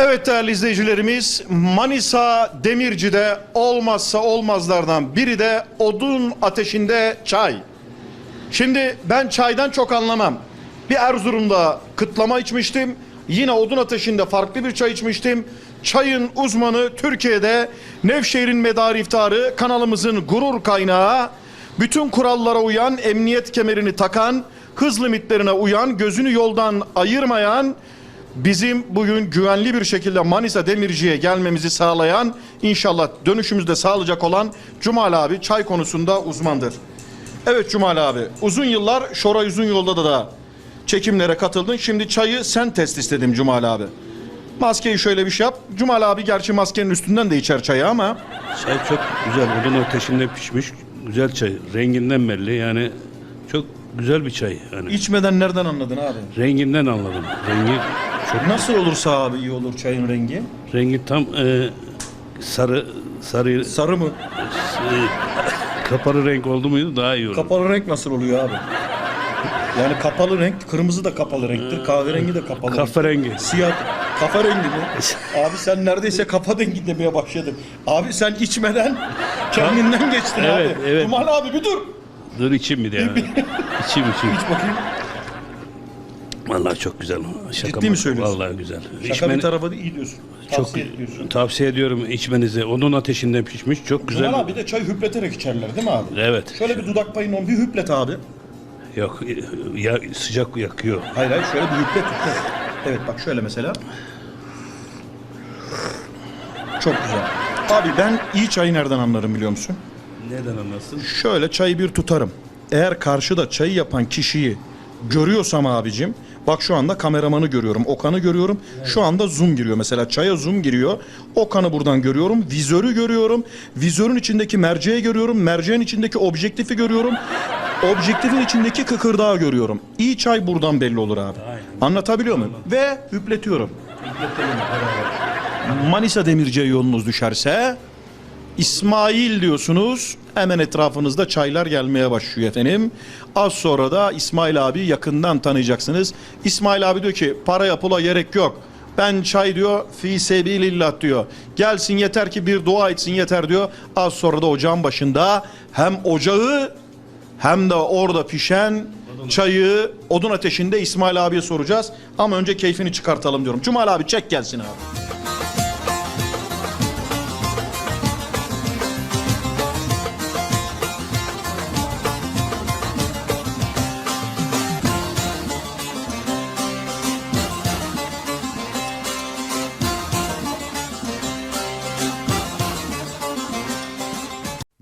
Evet değerli izleyicilerimiz Manisa Demirci'de olmazsa olmazlardan biri de odun ateşinde çay. Şimdi ben çaydan çok anlamam. Bir Erzurum'da kıtlama içmiştim. Yine odun ateşinde farklı bir çay içmiştim. Çayın uzmanı Türkiye'de Nevşehir'in medarı iftarı kanalımızın gurur kaynağı. Bütün kurallara uyan, emniyet kemerini takan, hız limitlerine uyan, gözünü yoldan ayırmayan, bizim bugün güvenli bir şekilde Manisa Demirci'ye gelmemizi sağlayan, inşallah dönüşümüzde sağlayacak olan Cumal abi çay konusunda uzmandır. Evet Cumal abi, uzun yıllar Şoray Uzun Yolda da çekimlere katıldın. Şimdi çayı sen test istedim Cumal abi. Maskeyi şöyle bir şey yap. Cumal abi gerçi maskenin üstünden de içer çayı ama Çay çok güzel. Odun ateşinde pişmiş. Güzel çay. Renginden belli. Yani çok güzel bir çay. Yani içmeden nereden anladın abi? renginden anladım. Rengi çok Nasıl olursa abi iyi olur çayın rengi. rengi tam e, sarı sarı Sarı mı? kapalı renk oldu muydu daha iyi olur. Kapalı renk nasıl oluyor abi? Yani kapalı renk, kırmızı da kapalı renktir, kahverengi de kapalı Kahverengi. Siyah, kafa rengi mi? Abi sen neredeyse kafa rengi demeye başladın. Abi sen içmeden kendinden geçtin Evet, abi. evet. Cumal abi bir dur. Dur içeyim bir de içeyim içeyim. İç bakayım. Vallahi çok güzel. Şaka Ciddi mi mı? söylüyorsun? Vallahi güzel. Şaka bir tarafa da iyi diyorsun. çok Tavsiye ediyorsun. tavsiye ediyorum içmenizi. Odun ateşinde pişmiş. Çok güzel. Cumal abi bir de çay hüpleterek içerler değil mi abi? Evet. Şöyle bir dudak payını on bir hüplet abi. Yok ya, sıcak yakıyor. Hayır hayır şöyle bir hüplet hüplet. Evet bak şöyle mesela. Çok güzel. Abi ben iyi çayı nereden anlarım biliyor musun? Neden anlasın? Şöyle çayı bir tutarım. Eğer karşıda çayı yapan kişiyi görüyorsam abicim bak şu anda kameramanı görüyorum. Okan'ı görüyorum. Şu anda zoom giriyor mesela çaya zoom giriyor. Okan'ı buradan görüyorum. Vizörü görüyorum. Vizörün içindeki merceği görüyorum. Merceğin içindeki objektifi görüyorum. Objektifin içindeki kıkırdağı görüyorum. İyi çay buradan belli olur abi. Anlatabiliyor muyum? Ve hüpletiyorum. Manisa Demirci'ye yolunuz düşerse İsmail diyorsunuz. Hemen etrafınızda çaylar gelmeye başlıyor efendim. Az sonra da İsmail abi yakından tanıyacaksınız. İsmail abi diyor ki paraya pula gerek yok. Ben çay diyor fi sebilillah diyor. Gelsin yeter ki bir dua etsin yeter diyor. Az sonra da ocağın başında hem ocağı hem de orada pişen çayı odun ateşinde İsmail abiye soracağız. Ama önce keyfini çıkartalım diyorum. Cumal abi çek gelsin abi.